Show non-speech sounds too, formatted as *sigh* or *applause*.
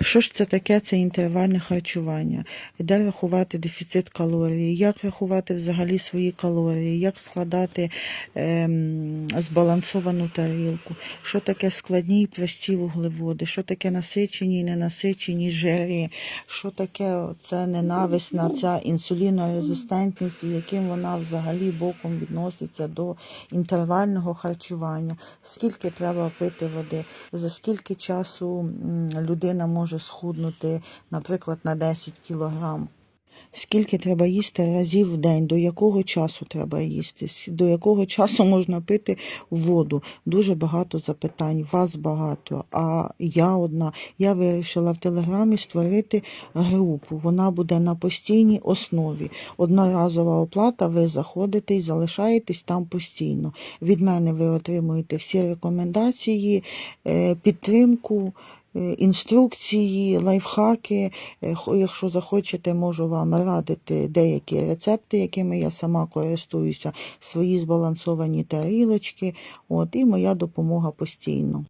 Що ж це таке? Це інтервальне харчування, де рахувати дефіцит калорій, як рахувати взагалі свої калорії, як складати ем, збалансовану тарілку, що таке складні і прості вуглеводи, що таке насичені і ненасичені жири, що таке це ненависна ця інсулінорезистентність, і яким вона взагалі боком відноситься до інтервального харчування, скільки треба пити води, за скільки часу людина може схуднути, наприклад, на 10 кілограм. Скільки треба їсти разів в день, до якого часу треба їсти, до якого часу *laughs* можна пити воду. Дуже багато запитань, вас багато, а я одна. Я вирішила в Телеграмі створити групу. Вона буде на постійній основі. Одноразова оплата, ви заходите і залишаєтесь там постійно. Від мене ви отримуєте всі рекомендації, е, підтримку. Е, Інструкції, лайфхаки. Е, Якщо захочете, можу вам радити деякі рецепти, якими я сама користуюся, свої збалансовані тарілочки. От, і моя допомога постійно.